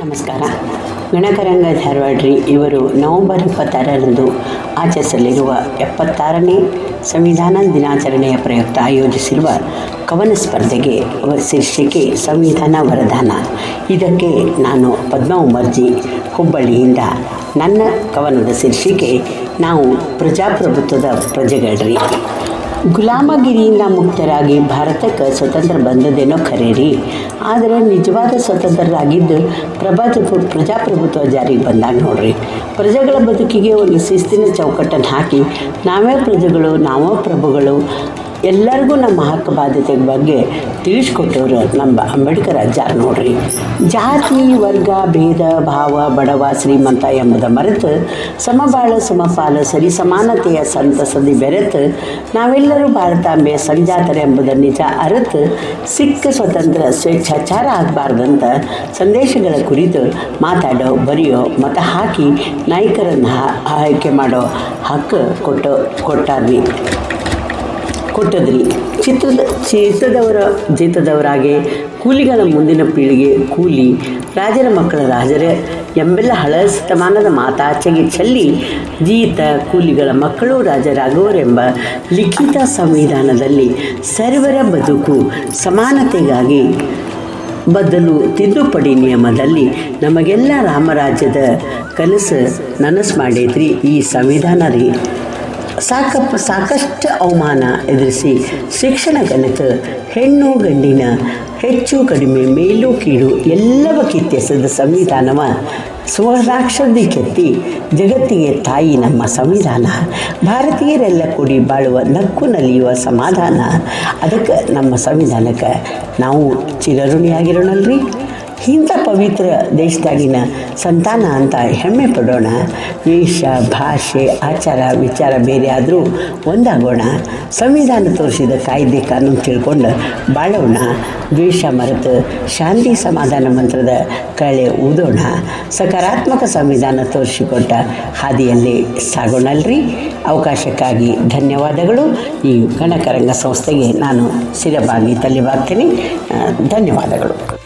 ನಮಸ್ಕಾರ. ಗಣಕರಂಗ ಧಾರವಾಡ್ರಿ ಇವರು ನವೆಂಬರ್ ಇಪ್ಪತ್ತಾರರಂದು ಆಚರಿಸಲಿರುವ ಎಪ್ಪತ್ತಾರನೇ ಸಂವಿಧಾನ ದಿನಾಚರಣೆಯ ಪ್ರಯುಕ್ತ ಆಯೋಜಿಸಿರುವ ಕವನ ಸ್ಪರ್ಧೆಗೆ ಶೀರ್ಷಿಕೆ ಸಂವಿಧಾನ ವರದಾನ. ಇದಕ್ಕೆ ನಾನು ಪದ್ಮ ಉಮರ್ಜಿ ಹುಬ್ಬಳ್ಳಿಯಿಂದ ನನ್ನ ಕವನದ ಶೀರ್ಷಿಕೆ, ನಾವು ಪ್ರಜಾಪ್ರಭುತ್ವದ ಪ್ರಜೆಗಳ್ರಿ. ಗುಲಾಮಗಿರಿಯಿಂದ ಮುಕ್ತರಾಗಿ ಭಾರತಕ್ಕೆ ಸ್ವತಂತ್ರ ಬಂದದೇನೋ ಖರೆ ರೀ ಆದರೆ ನಿಜವಾದ ಸ್ವತಂತ್ರರಾಗಿದ್ದು ಪ್ರಭಾತಪ ಪ್ರಜಾಪ್ರಭುತ್ವ ಜಾರಿಗೆ ಬಂದಾಗ ನೋಡ್ರಿ. ಪ್ರಜೆಗಳ ಬದುಕಿಗೆ ಒಂದು ಶಿಸ್ತಿನ ಚೌಕಟ್ಟನ್ನು ಹಾಕಿ ನಾವೇ ಪ್ರಜೆಗಳು, ನಾವೇ ಪ್ರಭುಗಳು ಎಲ್ಲರಿಗೂ ನಮ್ಮ ಹಕ್ಕು ಬಾಧ್ಯತೆ ಬಗ್ಗೆ ತಿಳಿಸ್ಕೊಟ್ಟವರು ನಮ್ಮ ಅಂಬೇಡ್ಕರ್ ಅಜ್ಜ ನೋಡ್ರಿ. ಜಾತಿ, ವರ್ಗ, ಭೇದ, ಭಾವ, ಬಡವ, ಶ್ರೀಮಂತ ಎಂಬುದ ಮರೆತು ಸಮಬಾಳ, ಸಮಪಾಲ, ಸರಿ ಸಮಾನತೆಯ ಸಂತಸದಿ ಬೆರೆತು ನಾವೆಲ್ಲರೂ ಭಾರತಾಂಬೆಯ ಸಂಜಾತರೆ ಎಂಬುದ ನಿಜ ಅರತು ಸಿಕ್ಕ ಸ್ವತಂತ್ರ ಸ್ವೇಚ್ಛಾಚಾರ ಆಗಬಾರ್ದಂತ ಸಂದೇಶಗಳ ಕುರಿತು ಮಾತಾಡೋ, ಬರೆಯೋ, ಮತ ಹಾಕಿ ನಾಯಕರನ್ನು ಆಯ್ಕೆ ಮಾಡೋ ಹಕ್ಕು ಕೊಟ್ಟು ಕೊಟ್ಟಾರ್ರಿ. ಕೊಟ್ಟದ್ರಿ ಚಿತ್ರದ ಚಿತ್ರದವರ ಜೀತದವರಾಗೆ ಕೂಲಿಗಳ ಮುಂದಿನ ಪೀಳಿಗೆ ಕೂಲಿ, ರಾಜರ ಮಕ್ಕಳ ರಾಜರೇ ಎಂಬೆಲ್ಲ ಹಳಸ್ತಮಾನದ ಶತಮಾನದ ಮಾತಾಚೆಗೆ ಚೆಲ್ಲಿ ಜೀತ ಕೂಲಿಗಳ ಮಕ್ಕಳು ರಾಜರಾಗುವರೆಂಬ ಲಿಖಿತ ಸಂವಿಧಾನದಲ್ಲಿ ಸರ್ವರ ಬದುಕು ಸಮಾನತೆಗಾಗಿ ಬದಲು ತಿದ್ದುಪಡಿ ನಿಯಮದಲ್ಲಿ ನಮಗೆಲ್ಲ ರಾಮರಾಜ್ಯದ ಕನಸು ನನಸು ಮಾಡೈತ್ರಿ ಈ ಸಂವಿಧಾನ ರೀ ಸಾಕಪ್ಪ, ಸಾಕಷ್ಟು ಅವಮಾನ ಎದುರಿಸಿ ಶಿಕ್ಷಣ ಕಲಿತು ಹೆಣ್ಣು ಗಂಡಿನ ಹೆಚ್ಚು ಕಡಿಮೆ, ಮೇಲು ಕೀಳು ಎಲ್ಲವ ಕಿತ್ತೆಸದ ಸಂವಿಧಾನವ ಸುವರ್ಣಾಕ್ಷರದಿ ಕೆತ್ತಿ ಜಗತ್ತಿಗೆ ತಾಯಿ ನಮ್ಮ ಸಂವಿಧಾನ. ಭಾರತೀಯರೆಲ್ಲ ಕೂಡಿ ಬಾಳುವ ನಕ್ಕು ನಲಿಯುವ ಸಮಾಧಾನ. ಅದಕ್ಕೆ ನಮ್ಮ ಸಂವಿಧಾನಕ್ಕೆ ನಾವು ಚಿರಋಣಿಯಾಗಿರೋಣಲ್ರಿ? ಇಂಥ ಪವಿತ್ರ ದೇಶದಾಗಿನ ಸಂತಾನ ಅಂತ ಹೆಮ್ಮೆ ಪಡೋಣ. ವೇಷ, ಭಾಷೆ, ಆಚಾರ, ವಿಚಾರ ಬೇರೆ ಆದರೂ ಒಂದಾಗೋಣ. ಸಂವಿಧಾನ ತೋರಿಸಿದ ಕಾಯ್ದೆ ಕಾನೂನು ತಿಳ್ಕೊಂಡು ಬಾಳೋಣ ದ್ವೇಷ ಮರೆತು ಶಾಂತಿ ಸಮಾಧಾನ ಮಂತ್ರದ ಕಳೆ ಊದೋಣ. ಸಕಾರಾತ್ಮಕ ಸಂವಿಧಾನ ತೋರಿಸಿಕೊಟ್ಟ ಹಾದಿಯಲ್ಲಿ ಸಾಗೋಣಲ್ರಿ. ಅವಕಾಶಕ್ಕಾಗಿ ಧನ್ಯವಾದಗಳು. ಈ ಗಣಕರಂಗ ಸಂಸ್ಥೆಗೆ ನಾನು ಸಿರಬಾಗಿ ತಲೆಬಾಗ್ತೀನಿ ಧನ್ಯವಾದಗಳು.